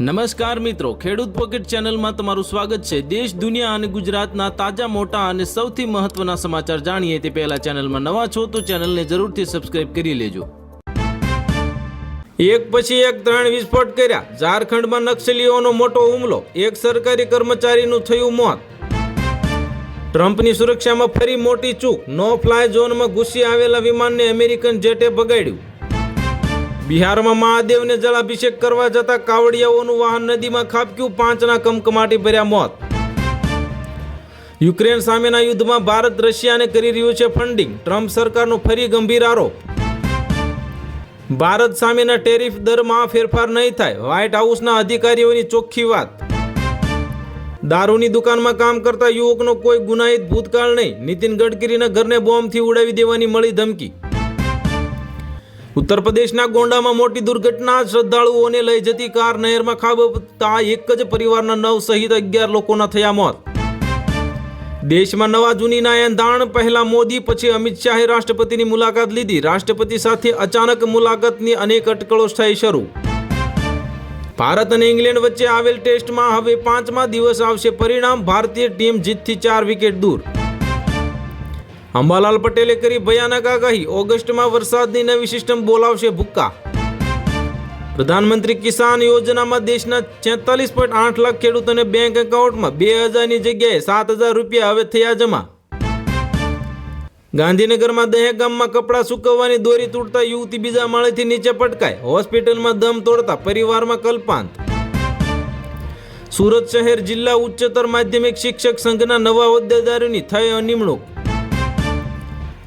નમસ્કાર મિત્રો, ખેડૂત પોકેટ ચેનલમાં તમારું સ્વાગત છે. દેશ, દુનિયા અને ગુજરાતના તાજા, મોટા અને સૌથી મહત્વના સમાચાર જાણીએ તે પહેલા ચેનલમાં નવા છો તો ચેનલને જરૂરથી સબસ્ક્રાઇબ કરી લેજો. એક પછી એક ત્રણ વિસ્ફોટ કર્યા. ઝારખંડમાં નક્સલીઓનો મોટો હુમલો. એક સરકારી કર્મચારીનું થયું મોત. ટ્રમ્પની સુરક્ષામાં ફરી મોટી ચૂક. નો ફ્લાય ઝોનમાં ઘૂસી આવેલા વિમાનને અમેરિકન જેટે ભગાડ્યું. બિહારમાં મહાદેવને જળાભિષેક કરવા જતા કાવડિયાઓનું વાહન નદીમાં ખાબક્યું, પાંચના કમકમાટી ભર્યા મોત. યુક્રેન સામેના યુદ્ધમાં ભારત રશિયાને કરી રહ્યું છે ફંડિંગ, ટ્રમ્પ સરકારનો ફરી ગંભીર આરોપ. ભારત સામેના ટેરિફ દરમાં ફેરફાર નહીં થાય, વ્હાઇટ હાઉસના અધિકારીઓની ચોખ્ખી વાત. દારૂની દુકાનમાં કામ કરતા યુવકનો કોઈ ગુનાહિત ભૂતકાળ નહીં, નીતિન ગડકરીના ઘરને બોમ્બથી ઉડાવી દેવાની મળી ધમકી. ઉત્તર પ્રદેશના ગોંડામાં મોટી દુર્ઘટના, શ્રદ્ધાળુઓને લઈ જતી કાર નહેરમાં ખાબકતા એક જ પરિવારના નવ સહિત અગિયાર લોકોના થયા મોત. દેશમાં નવા જૂનીના એંધાણ પહેલા મોદી, પછી અમિત શાહે રાષ્ટ્રપતિની મુલાકાત લીધી. રાષ્ટ્રપતિ સાથે અચાનક મુલાકાતની અનેક અટકળો થઈ શરૂ. ભારત અને ઇંગ્લેન્ડ વચ્ચે આવેલ ટેસ્ટમાં હવે પાંચમા દિવસ આવશે પરિણામ. ભારતીય ટીમ જીતથી ચાર વિકેટ દૂર. અંબાલાલ પટેલે કરી ભયાનક આગાહી. ઓગસ્ટમાં વરસાદની નવી સિસ્ટમ બોલાવશે ભૂક્કા. પ્રધાનમંત્રી કિસાન યોજનામાં દેશના છેતાલીસ પોઈન્ટ આઠ લાખ ખેડૂતોને બેંક એકાઉન્ટમાં બે હજારની જગ્યાએ સાત હજાર રૂપિયા હવે થયા જમા. ગાંધીનગરમાં દહેગામમાં કપડાં સૂકવવાની દોરી તૂટતા યુવતી બીજા માળેથી નીચે પટકાય. હોસ્પિટલમાં દમ તોડતા પરિવારમાં કલ્પાંત. સુરત શહેર જિલ્લા ઉચ્ચતર માધ્યમિક શિક્ષક સંઘના નવા હોદ્દેદારોની થઈ નિમણૂક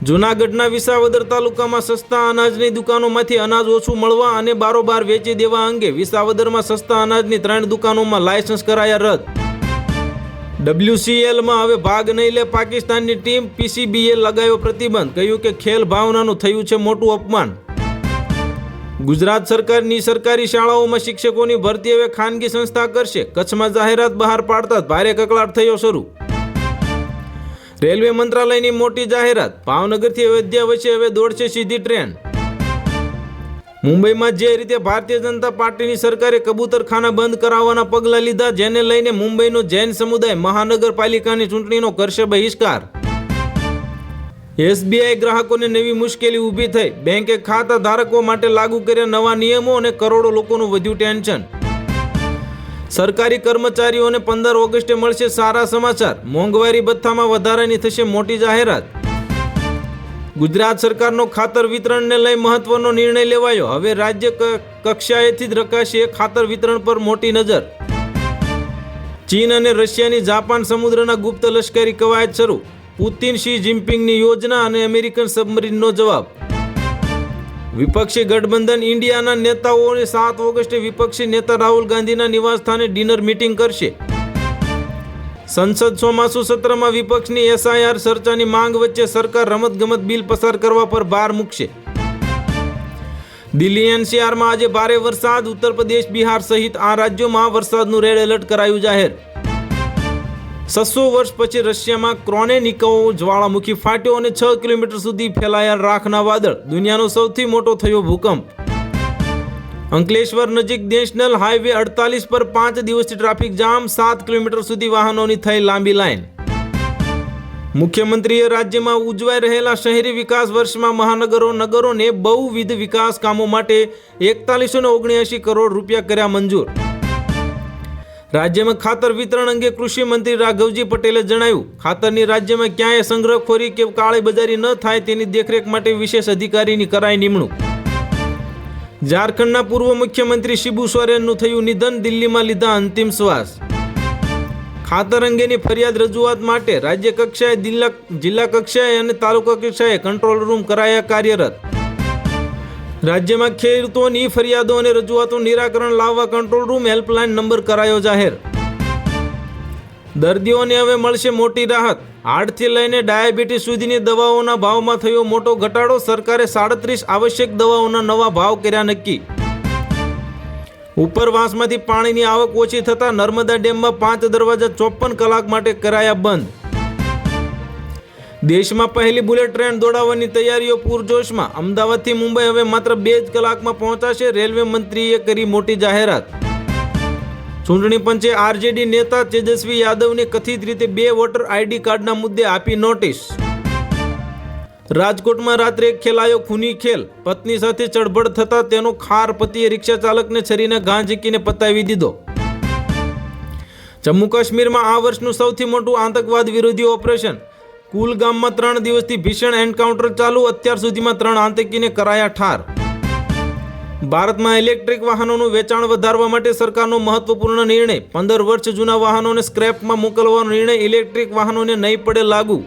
જૂનાગઢના વિસાવદર તાલુકામાં સસ્તા અનાજની દુકાનોમાંથી અનાજ ઓછું મળવા અને બારોબાર વેચી દેવા અંગે વિસાવદરમાં સસ્તા અનાજની ત્રણ દુકાનોમાં લાયસન્સ કરાયા રદ. ડબ્લ્યુસીએલમાં હવે ભાગ નહીં લે પાકિસ્તાનની ટીમ. પીસીબીએ લગાવ્યો પ્રતિબંધ, કહ્યું કે ખેલ ભાવનાનું થયું છે મોટું અપમાન. ગુજરાત સરકારની સરકારી શાળાઓમાં શિક્ષકોની ભરતી હવે ખાનગી સંસ્થા કરશે. કચ્છમાં જાહેરાત બહાર પાડતા ભારે કકળાટ થયો શરૂ. રેલવે મંત્રાલયની મોટી જાહેરાત. ભાવનગરથી અયોધ્યા વચ્ચે હવે દોડશે સીધી ટ્રેન. મુંબઈમાં જે રીતે ભારતીય જનતા પાર્ટીની સરકારે કબૂતરખાના બંધ કરાવવાના પગલાં લીધા, જેને લઈને મુંબઈનો જૈન સમુદાય મહાનગરપાલિકાની ચૂંટણીનો કરશે બહિષ્કાર. એસબીઆઈ ગ્રાહકોને નવી મુશ્કેલી ઊભી થઈ. બેંકે ખાતા ધારકો માટે લાગુ કર્યા નવા નિયમો અને કરોડો લોકોનું વધ્યું ટેન્શન. સરકારી કર્મચારીઓને પંદર ઓગસ્ટે મળશે સારા સમાચાર. મોંઘવારી ભથ્થામાં વધારાની થશે મોટી જાહેરાત. ગુજરાત સરકારનો ખાતર વિતરણને લઈ મહત્વનો નિર્ણય લેવાયો. હવે રાજ્ય કક્ષાએથી જ રખાશે ખાતર વિતરણ પર મોટી નજર. ચીન અને રશિયાની જાપાન સમુદ્રના ગુપ્ત લશ્કરી કવાયત શરૂ. પુતિન શી જિનપિંગની યોજના અને અમેરિકન સબમરીનનો જવાબ. વિપક્ષી ગઠબંધન ઇન્ડિયાના નેતાઓને સાત ઓગસ્ટે વિપક્ષી નેતા રાહુલ ગાંધીના નિવાસસ્થાને ડિનર મીટિંગ કરશે. સંસદ ચોમાસુ સત્રમાં વિપક્ષની એસઆઈઆર ચર્ચાની માંગ વચ્ચે સરકાર રમતગમત બિલ પસાર કરવા પર ભાર મૂકશે. દિલ્હી એનસીઆરમાં આજે ભારે વરસાદ, ઉત્તર પ્રદેશ, બિહાર સહિત આ રાજ્યોમાં વરસાદનું રેડ એલર્ટ કરાયું જાહેર. છસો વર્ષ પછી રશિયામાં ક્રોનેનિકો જ્વાળામુખી ફાટ્યો અને છ કિલોમીટર સુધી ફેલાયા રાખના વાદળ. દુનિયાનો સૌથી મોટો થયો ભૂકંપ. અંકલેશ્વર નજીક નેશનલ હાઈવે અડતાલીસ પર પાંચ દિવસથી ટ્રાફિક જામ, સાત કિલોમીટર સુધી વાહનોની થઈ લાંબી લાઇન મુખ્યમંત્રીએ રાજ્યમાં ઉજવાઈ રહેલા શહેરી વિકાસ વર્ષમાં મહાનગરો, નગરોને બહુવિધ વિકાસ કામો માટે એકતાલીસો ને ઓગણ્યાસી કરોડ રૂપિયા કર્યા મંજૂર. રાજ્યમાં ખાતર વિતરણ અંગે કૃષિ મંત્રી રાઘવજી પટેલે જણાવ્યું, ખાતરની રાજ્યમાં ક્યાંય સંગ્રહખોરી કે કાળીબજારી ન થાય તેની દેખરેખ માટે વિશેષ અધિકારીની કરાઈ નિમણૂક. ઝારખંડના પૂર્વ મુખ્યમંત્રી શિબુ સોરેનનું થયું નિધન, દિલ્હીમાં લીધા અંતિમ શ્વાસ. ખાતર અંગેની ફરિયાદ રજૂઆત માટે રાજ્ય કક્ષાએ જિલ્લા કક્ષાએ અને તાલુકા કક્ષાએ કંટ્રોલ રૂમ કરાયા કાર્યરત. રાજ્યમાં ખેડૂતોની ફરિયાદો અને રજૂઆતો નિરાકરણ લાવવા કંટ્રોલ રૂમ હેલ્પલાઇન નંબર કરાયો જાહેર. દર્દીઓને હવે મળશે મોટી રાહત. હાર્ટથી લઈને ડાયાબિટીસ સુધીની દવાઓના ભાવમાં થયો મોટો ઘટાડો. સરકારે સાડત્રીસ આવશ્યક દવાઓના નવા ભાવ કર્યા નક્કી. ઉપરવાસમાંથી પાણીની આવક ઓછી થતાં નર્મદા ડેમમાં પાંચ દરવાજા ચોપન કલાક માટે કરાયા બંધ. દેશમાં પહેલી બુલેટ ટ્રેન દોડાવવાની તૈયારીઓ પૂરજોશમાં. અમદાવાદથી મુંબઈ હવે માત્ર બે જ કલાકમાં પહોંચાશે, રેલવે મંત્રીએ કરી મોટી જાહેરાત. ચૂંટણી પંચે આરજેડી નેતા તેજસ્વી યાદવને કથિત રીતે બે વોટર આઈડી કાર્ડના મુદ્દે આપી નોટિસ. રાજકોટમાં રાત્રે ખેલાયો ખૂની ખેલ. પત્ની સાથે ચડબડ થતા તેનો ખાર પતિએ રિક્ષા ચાલકને છરીને ઘા ઝીકીને પતાવી દીધો. જમ્મુ કાશ્મીરમાં આ વર્ષનું સૌથી મોટું આતંકવાદ વિરોધી ઓપરેશન. કુલગામમાં ત્રણ દિવસથી ભીષણ એન્કાઉન્ટર ચાલુ. અત્યાર સુધીમાં ત્રણ આતંકીને કરાયા ઠાર. ભારતમાં ઇલેક્ટ્રિક વાહનોનું વેચાણ વધારવા માટે સરકારનો મહત્વપૂર્ણ નિર્ણય. પંદર વર્ષ જૂના વાહનોને સ્ક્રેપમાં મોકલવાનો નિર્ણય ઇલેક્ટ્રિક વાહનોને નહીં પડે લાગુ.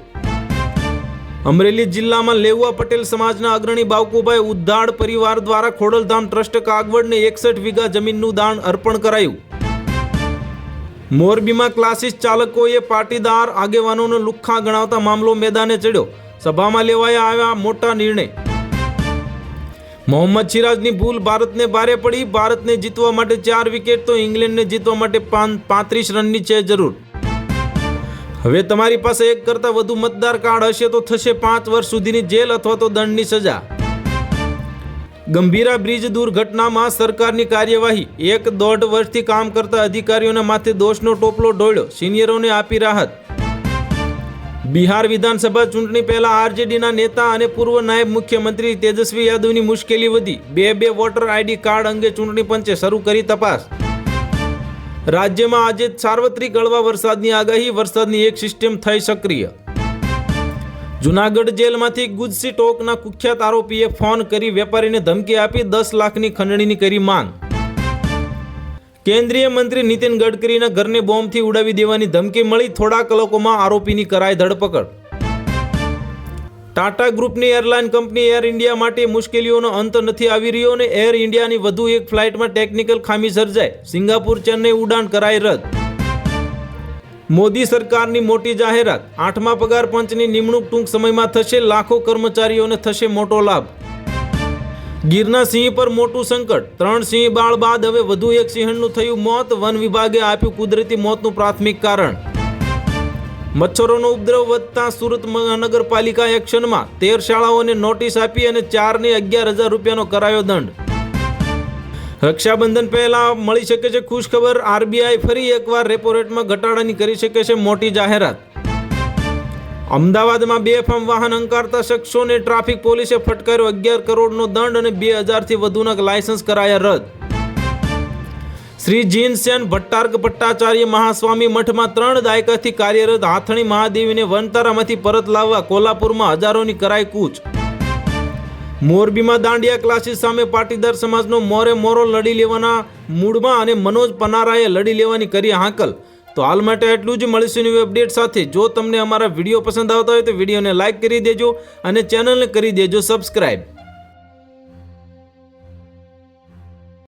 અમરેલી જિલ્લામાં લેવા પટેલ સમાજના અગ્રણી બાવકુભાઈ ઉદ્ધાડ પરિવાર દ્વારા ખોડલધામ ટ્રસ્ટ કાગવડને એકસઠ વીઘા જમીનનું દાન અર્પણ કરાયું. મોરબીમાં ક્લાસીસ ચાલકોએ પાટીદાર આગેવાનોને લુખ્ખા ગણાવતા મામલો મેદાને ચડ્યો. સભામાં લેવાયા આવ્યા મોટા નિર્ણય. મોહમ્મદ સિરાજની ભૂલ ભારતને ભારે પડી. ભારતને જીતવા માટે ચાર વિકેટ તો ઇંગ્લેન્ડને જીતવા માટે પાંત્રીસ રનની છે જરૂર. હવે તમારી પાસે એક કરતાં વધુ મતદાર કાર્ડ હશે તો થશે પાંચ વર્ષ સુધીની જેલ અથવા તો દંડની સજા. ગંભીરા બ્રિજ દુર્ઘટનામાં સરકારની કાર્યવાહી. એક દોઢ વર્ષથી કામ કરતા અધિકારીઓના માથે દોષનો ટોપલો ઢોળ્યો. સિનિયરોને આપી રાહત. બિહાર વિધાનસભા ચૂંટણી પહેલા આરજેડીના નેતા અને પૂર્વ નાયબ મુખ્યમંત્રી તેજસ્વી યાદવની મુશ્કેલી વધી. બે બે વોટર આઈડી કાર્ડ અંગે ચૂંટણી પંચે શરૂ કરી તપાસ. રાજ્યમાં આજે સાર્વત્રિક ગળવા વરસાદની આગાહી. વરસાદની એક સિસ્ટમ થઈ સક્રિય. જુનાગઢ જેલમાંથી ગુજસી ટોકના કુખ્યાત આરોપીએ ફોન કરી વેપારીને ધમકી આપી દસ લાખની ખંડણીની કરી માંગ. કેન્દ્રીય મંત્રી નીતિન ગડકરીના ઘરને બોમ્બથી ઉડાવી દેવાની ધમકી મળી થોડા કલાકોમાં આરોપીની કરાઈ ધરપકડ. ટાટા ગ્રુપની એરલાઇન કંપની એર ઇન્ડિયા માટે મુશ્કેલીઓનો અંત નથી આવી રહ્યો અને એર ઇન્ડિયાની વધુ એક ફ્લાઇટમાં ટેકનિકલ ખામી સર્જાય સિંગાપુર, ચેન્નઈ ઉડાન કરાઈ રદ. મોદી સરકારની મોટી જાહેરાત. આઠમા પગાર પંચની નિમણૂક ટૂંક સમયમાં થશે. લાખો કર્મચારીઓને થશે મોટો લાભ. ગીરના સિંહ પર મોટું સંકટ. ત્રણ સિંહ બાળ બાદ હવે વધુ એક સિંહણનું થયું મોત. વન વિભાગે આપ્યું કુદરતી મોતનું પ્રાથમિક કારણ. મચ્છરોનો ઉપદ્રવ વધતા સુરત મહાનગરપાલિકા એક્શનમાં. તેર શાળાઓને નોટિસ આપી અને ચારને અગિયાર હજાર રૂપિયાનો કરાયો દંડ. રક્ષાબંધન પહેલા મળી શકે છે ખુશખબર. આરબીઆઈ ફરી એકવાર રેપો રેટમાં ઘટાડાની કરી શકે છે મોટી જાહેરાત. અમદાવાદમાં બેફામ વાહન અંકારતા શખ્સોને ટ્રાફિક પોલીસે ફટકાર્યો અગિયાર કરોડનો દંડ અને બે હજારથી વધુના લાયસન્સ કરાયા રદ. શ્રી જીનસેન ભટ્ટાર્ક ભટ્ટાચાર્ય મહાસ્વામી મઠમાં ત્રણ દાયકાથી કાર્યરત હાથણી મહાદેવીને વનતારામાંથી પરત લાવવા કોલ્હાપુરમાં હજારોની કરાઈ કૂચ. મોરબીમાં દાંડિયા ક્લાસીસ સામે પાટીદાર સમાજનો મોરે મોરો લડી લેવાના મૂડમાં અને મનોજ પનારાએ લડી લેવાની કરી હાંકલ. તો હાલ માટે એટલું જ. મળીશું નવી અપડેટ સાથે. જો તમને અમારા વીડિયો પસંદ આવતા હોય તો વિડીયોને લાઇક કરી દેજો અને ચેનલને કરી દેજો સબસ્ક્રાઈબ